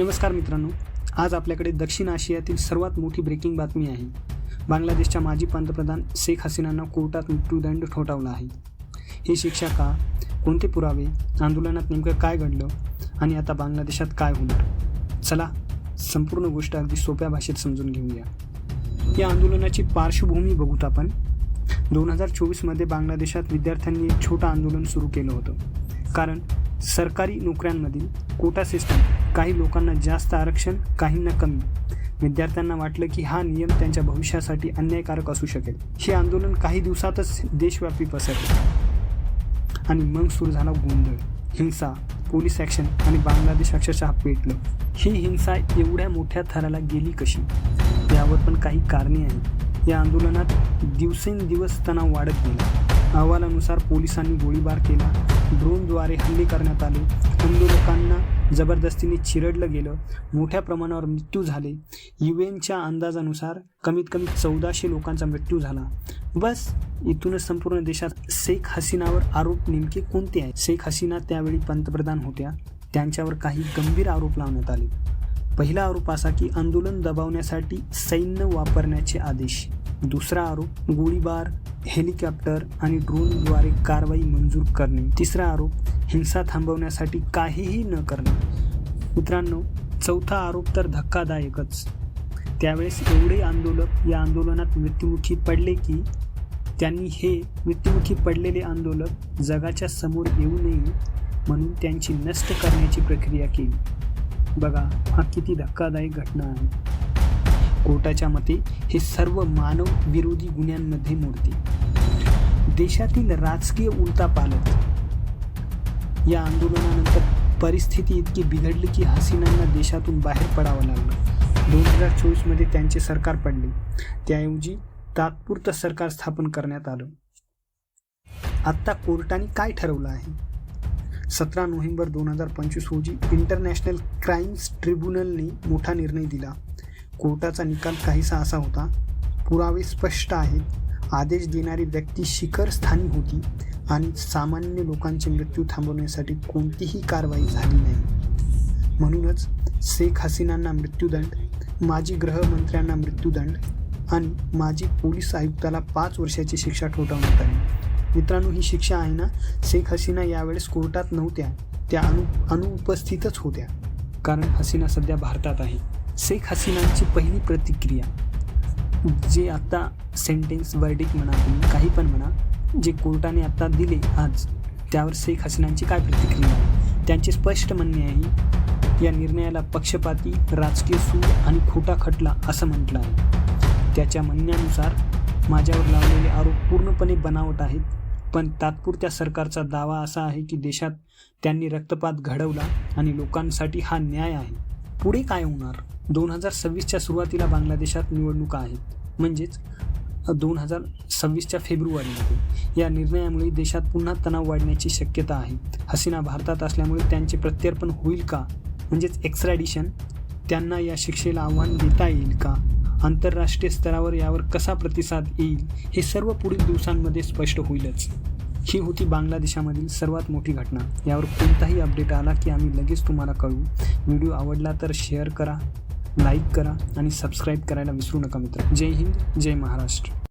नमस्कार मित्रांनो आज आपल्याकडे दक्षिण आशियातील सर्वात मोठी ब्रेकिंग बातमी आहे. बांगलादेशच्या माजी पंतप्रधान शेख हसीनांना कोर्टात मृत्यूदंड ठोठावला आहे. ही शिक्षा का? कोणते पुरावे? आंदोलनात नेमकं काय घडलं? आणि आता बांगलादेशात काय होणार? चला संपूर्ण गोष्ट अगदी सोप्या भाषेत समजून घेऊया. या आंदोलनाची पार्श्वभूमी बघूत आपण. दोन हजार चोवीसमध्ये बांगलादेशात विद्यार्थ्यांनी एक छोटं आंदोलन सुरू केलं होतं. कारण सरकारी नोकऱ्यांमधील कोटा सिस्टम काही लोकांना जास्त आरक्षण काहींना कमी. विद्यार्थ्यांना वाटलं की हा नियम त्यांच्या भविष्यासाठी अन्यायकारक असू शकेल. हे आंदोलन काही दिवसातच देशव्यापी पसरले. आणि मग सुरू झाला गोंधळ हिंसा पोलीस ॲक्शन आणि बांगलादेश अक्षरशः पेटलं. ही हिंसा एवढ्या मोठ्या थराला गेली कशी? यावर पण काही कारणे आहेत. या आंदोलनात दिवसेंदिवस तणाव वाढत गेला. अहवालानुसार पोलिसांनी गोळीबार केला. ड्रोनद्वारे हल्ले करण्यात आले. आंदोलकांना जबरदस्तीने चिरडलं गेलं. मोठ्या प्रमाणावर मृत्यू झाले. यू एनच्या अंदाजानुसार कमीत कमी चौदाशे लोकांचा मृत्यू झाला. बस इथूनच संपूर्ण देशात शेख हसीनावर आरोप नेमके कोणते आहेत? शेख हसीना त्यावेळी पंतप्रधान होत्या. त्यांच्यावर काही गंभीर आरोप लावण्यात आले. पहिला आरोप असा की आंदोलन दबावण्यासाठी सैन्य वापरण्याचे आदेश. दुसरा आरोप गोळीबार हेलिकॉप्टर आणि ड्रोनद्वारे कारवाई मंजूर करणे. तिसरा आरोप हिंसा थांबवण्यासाठी काहीही न करणे. मित्रांनो चौथा आरोप तर धक्कादायकच. त्यावेळेस एवढे आंदोलक या आंदोलनात मृत्युमुखी पडले की त्यांनी हे मृत्युमुखी पडलेले आंदोलक जगाच्या समोर येऊ नये म्हणून त्यांची नष्ट करण्याची प्रक्रिया केली. बघा हा किती धक्कादायक घटना आहे. कोर्टाच्या मते हे सर्व मानव विरोधी गुन्ह्यांमध्ये मोडते. देशातील राजकीय उलटापालट या आंदोलनानंतर परिस्थिती इतकी बिघडली की हसीनांना देशातून बाहेर पडावं लागलं. दोन हजार चोवीसमध्ये त्यांचे सरकार पडले. त्याऐवजी तात्पुरतं सरकार स्थापन करण्यात आलं. आत्ता कोर्टाने काय ठरवलं आहे? सतरा नोव्हेंबर दोन हजार पंचवीस रोजी इंटरनॅशनल क्राईम्स ट्रिब्युनलने मोठा निर्णय दिला. कोर्टाचा निकाल काहीसा असा होता पुरावे स्पष्ट आहेत. आदेश देणारी व्यक्ती शिखरस्थानी होती आणि सामान्य लोकांचे मृत्यू थांबवण्यासाठी कोणतीही कारवाई झाली नाही. म्हणूनच शेख हसीनांना मृत्यूदंड माजी गृहमंत्र्यांना मृत्यूदंड आणि माजी पोलीस आयुक्ताला पाच वर्षाची शिक्षा ठोठावण्यात आली. मित्रांनो ही शिक्षा आहे ना? शेख हसीना यावेळेस कोर्टात नव्हत्या. त्या अनु अनुपस्थितच होत्या. कारण हसीना सध्या भारतात आहे. शेख हसीनांची पहिली प्रतिक्रिया जे आता सेंटेन्स वर्डिक म्हणा तुम्ही काही पण म्हणा जे कोर्टाने आता दिले आज त्यावर शेख हसीनांची काय प्रतिक्रिया? आहे त्यांचे स्पष्ट म्हणणे आहे या निर्णयाला पक्षपाती राजकीय सूड आणि खोटा खटला असं म्हटलं आहे. त्याच्या म्हणण्यानुसार माझ्यावर लावलेले आरोप पूर्णपणे बनावट आहेत पण तात्पुरत्या सरकारचा दावा असा आहे की देशात त्यांनी रक्तपात घडवला आणि लोकांसाठी हा न्याय आहे. पुढे काय होणार? दोन हजार सव्वीसच्या सुरुवातीला बांगलादेशात निवडणुका आहेत. म्हणजेच दोन हजार सव्वीसच्या फेब्रुवारीमध्ये. या निर्णयामुळे देशात पुन्हा तणाव वाढण्याची शक्यता आहे. हसीना भारतात असल्यामुळे त्यांचे प्रत्यर्पण होईल का? म्हणजेच एक्स्ट्रॅडिशन त्यांना या शिक्षेला आव्हान देता येईल का? आंतरराष्ट्रीय स्तरावर यावर कसा प्रतिसाद येईल? हे सर्व पुढील दिवसांमध्ये स्पष्ट होईलच. ही होती बांगलादेशामधील सर्वात मोठी घटना. यावर कोणताही अपडेट आला की आम्ही लगेच तुम्हाला कळवू. व्हिडिओ आवडला तर शेअर करा. लाईक करा आणि सबस्क्राईब करायला विसरू नका मित्र. जय हिंद जय महाराष्ट्र.